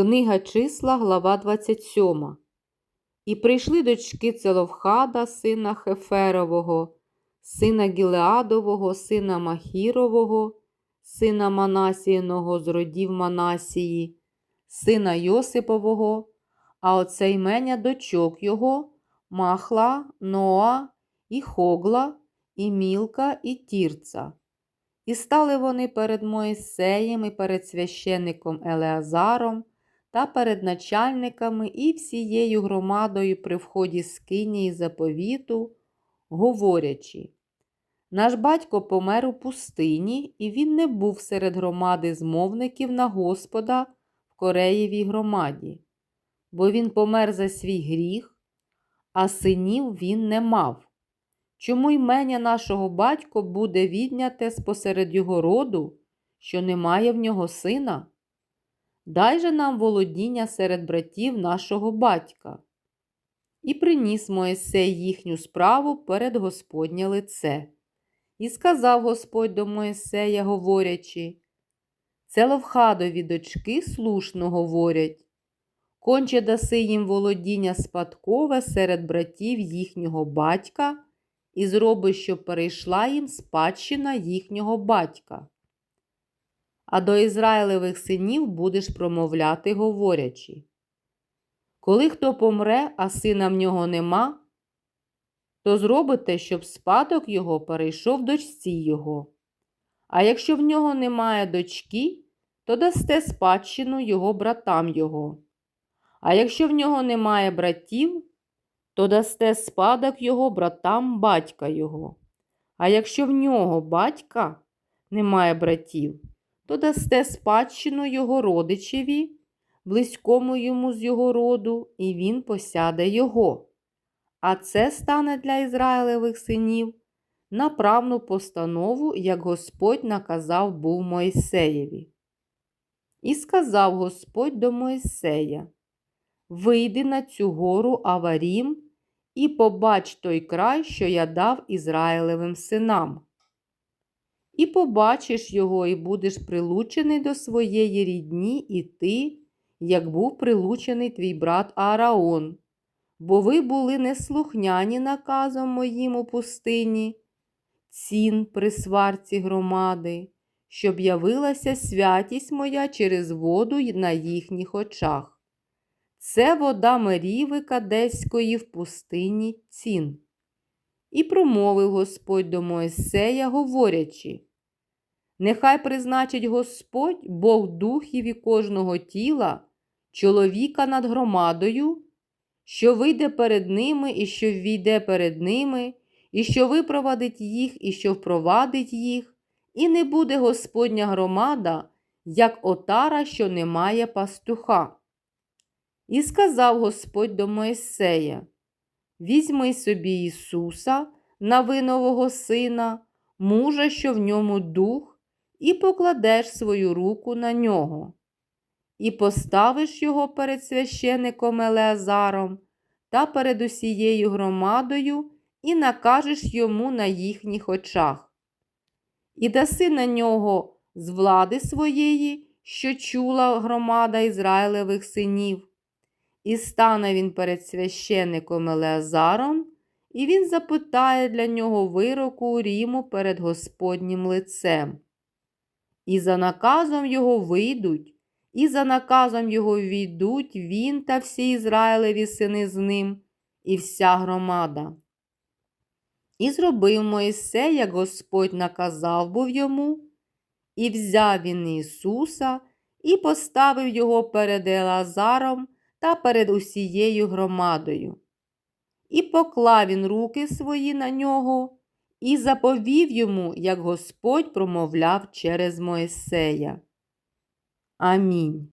Книга числа, глава 27. І прийшли дочки Целовхада, сина Хеферового, сина Гілеадового, сина Махірового, сина Манасіїного з родів Манасії, сина Йосипового, а оце імення дочок його Махла, Ноа, і Хогла, і Мілка, і Тірца. І стали вони перед Моїсеєм і перед священником Елеазаром та перед начальниками і всією громадою при вході скинії заповіту, говорячи, наш батько помер у пустині, і він не був серед громади змовників на Господа в Кореєвій громаді, бо він помер за свій гріх, а синів він не мав. Чому ймення нашого батько буде відняте спосеред його роду, що немає в нього сина? Дай же нам володіння серед братів нашого батька. І приніс Моїсей їхню справу перед Господнє лице. І сказав Господь до Моїсея, говорячи, Целовхадові дочки слушно говорять, конче даси їм володіння спадкове серед братів їхнього батька, і зроби, щоб перейшла їм спадщина їхнього батька. А до Ізраїлевих синів будеш промовляти, говорячи. Коли хто помре, а сина в нього нема, то зробите, щоб спадок його перейшов дочці його. А якщо в нього немає дочки, то дасте спадщину його братам його. А якщо в нього немає братів, то дасте спадок його братам батька його. А якщо в нього батька немає братів, то дасте спадщину його родичеві, близькому йому з його роду, і він посяде його. А це стане для Ізраїлевих синів на правну постанову, як Господь наказав був Мойсеєві. І сказав Господь до Мойсея: Вийди на цю гору Аварім і побач той край, що я дав Ізраїлевим синам. І побачиш його, і будеш прилучений до своєї рідні, і ти, як був прилучений твій брат Аараон, бо ви були неслухняні наказом моїм у пустині, цін при сварці громади, щоб явилася святість моя через воду на їхніх очах. Це вода Меріви Кадеської в пустині цін. І промовив Господь до Моїсея, говорячи, Нехай призначить Господь Бог духів і кожного тіла, чоловіка над громадою, що вийде перед ними, і що ввійде перед ними, і що випровадить їх, і що впровадить їх, і не буде Господня громада, як отара, що не має пастуха. І сказав Господь до Моїсея: Візьми собі Ісуса, навинового сина, мужа, що в ньому дух, і покладеш свою руку на нього, і поставиш його перед священиком Елеазаром та перед усією громадою, і накажеш йому на їхніх очах. І даси на нього з влади своєї, що чула громада Ізраїлевих синів. І стане він перед священником Елеазаром, і він запитає для нього вироку Ріму перед Господнім лицем. І за наказом його вийдуть, і за наказом його війдуть він та всі Ізраїлеві сини з ним, і вся громада. І зробив Моїсей, як Господь наказав був йому, і взяв він Ісуса, і поставив його перед Елазаром та перед усією громадою. І поклав він руки свої на нього, і заповів йому, як Господь промовляв через Моїсея. Амінь.